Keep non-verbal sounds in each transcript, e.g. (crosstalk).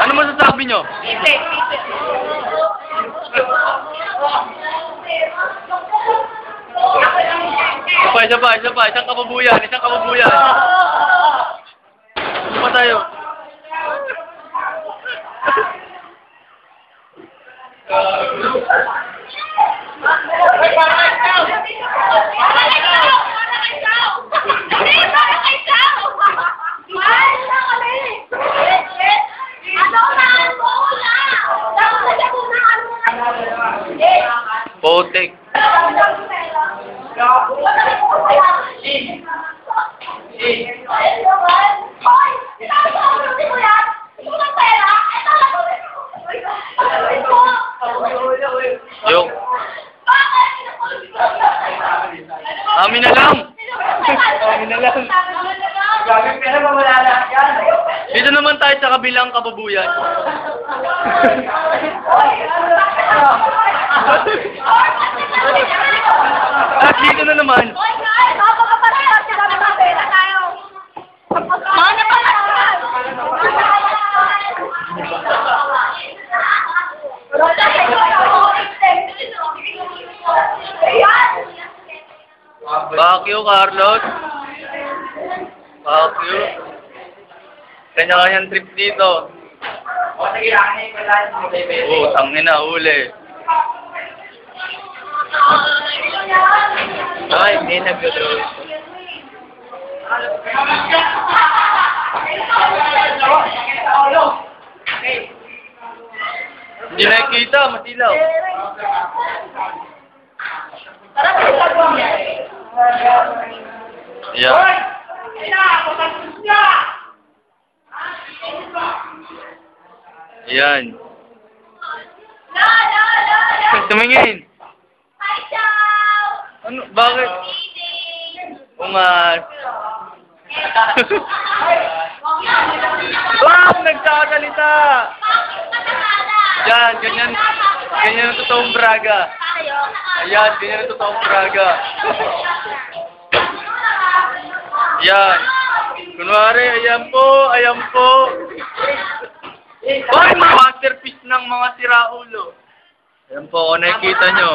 Ano masasabi nyo? Pa, isa pa, isa pa. Isang kababuyan, isang kababuyan. Isa pa tayo. Potek. Yung, amin na lang. Amin na lang. Gagawin ka na mawala lahat yan. Dito naman tayo sa kabilang kababuyan. (laughs) At dito na naman. Fuck you, Carlos. Fuck you. Kanya-kanyang trip dito. O, sige, akin yung Bebe. Oo, tangin na, huli. Ay, hindi nag-draw. Hindi nakikita, matilaw. Ayan. Ayan. Tumingin. Ano, bakit? Ungas. (laughs) Wow, nagsasalita! Yan, ganyan. Ganyan ang totoong braga. Ayan, ganyan ang totoong braga. (laughs) Yan. Kunwari, ayan po, ayan po. Mga masterpiece ng mga siraulo? Ayan po, kung nakikita nyo.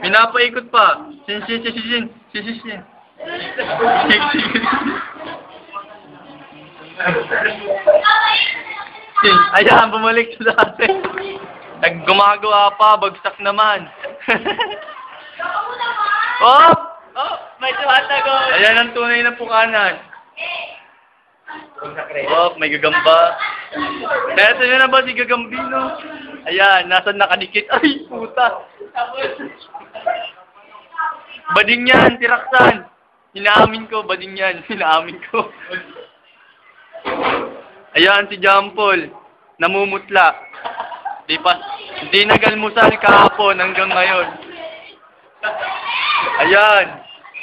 Pinapaikot pa. Sin, sin, sin, sin, sin, sin, sin. Sin. Ayan, bumalik sa dati. Naggumagawa pa, bagsak naman. oh! Oh, may tumatagot. Ayan ang tunay na pukanan. Oh, may gagamba. Neto nyo na ba si Gagambino? Ayan, nasa nakadikit. Ay, puta. Bading yan, tiraksan. Inaamin ko, bading yan. (laughs) Inaamin ko. Ayan, si Jampol. Namumutla. Di pa, di nagalmusal kahapon hanggang ngayon. Ayan.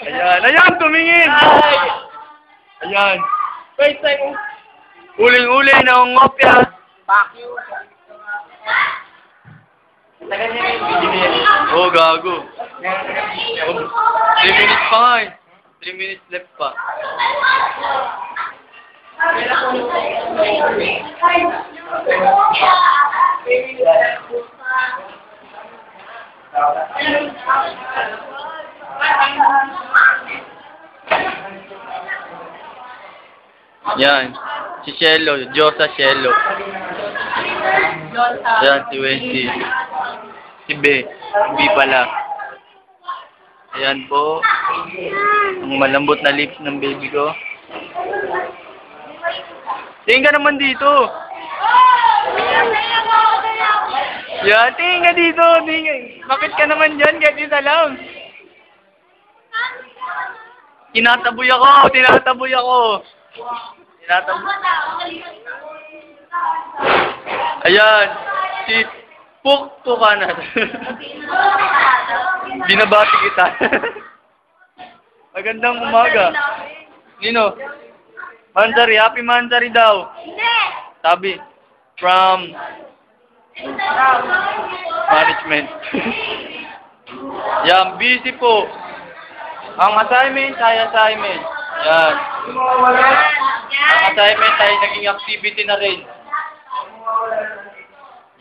Ayan. Ayan, tumingin. Ayan. Wait, second. Uling-uli na ang ngopya. Fuck you. Tagal niya yung video. Oh, gago. Oh, three minutes pa nga eh. Three minutes left pa. Yan. Si Shelo. Diyosa Shelo. Yan, si Wendy. Si B. B pala. Ayan po. Ang malambot na lips ng baby ko. Tingin ka naman dito. Yan, tingin ka dito. Tingin. Bakit ka naman dyan? Kahit isa lang. Tinataboy ako. Tinataboy ako. Ayan. Si Puk Pukanat. (laughs) Binabati kita. (laughs) Magandang umaga. Nino? Mansari, happy Mansari daw. Sabi, from management. (laughs) Yan, busy po. Ang assignment ay assignment. Yan. Yan. Ang assignment ay naging activity na rin.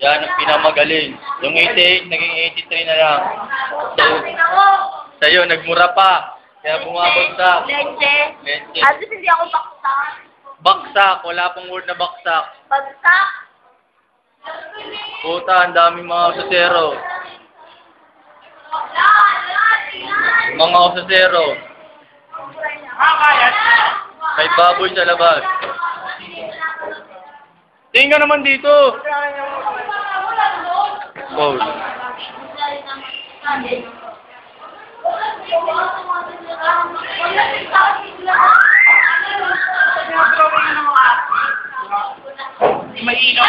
Yan ang pinamagaling. Yung 88, naging 83 na lang. Sa'yo, sa'yo nagmura pa. Kaya bumabagsak. Leche. Leche. At hindi ako baksak. Baksak. Wala pong word na baksak. Bagsak. Puta, ang daming mga ososero. Mga ososero. May baboy sa labas. Tingin ka naman dito. Wow. Mainom.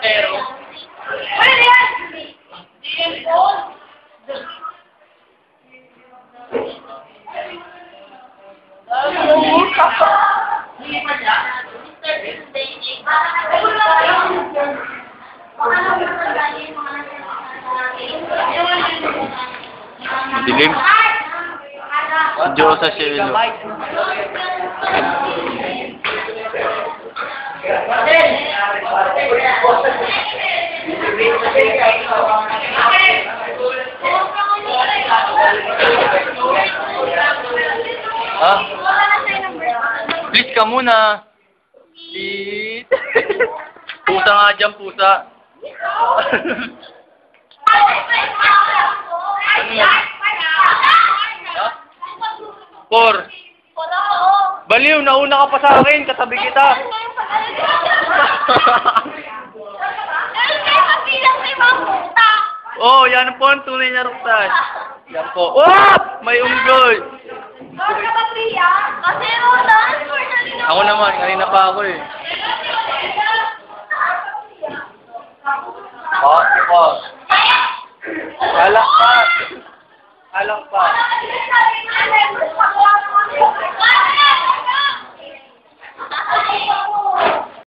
Pero, Dilim. Diyos sa cielo. Ha? Please ka muna. Please. pusa nga dyan, pusa. Ha? (laughs) (laughs) Four. Baliw, nauna ka pa sa akin. Katabi kita. (laughs) oh, yan po ang tunay na ruktas. Yan po. Oh! May unggoy. Kasi Ako naman, kanina pa ako eh.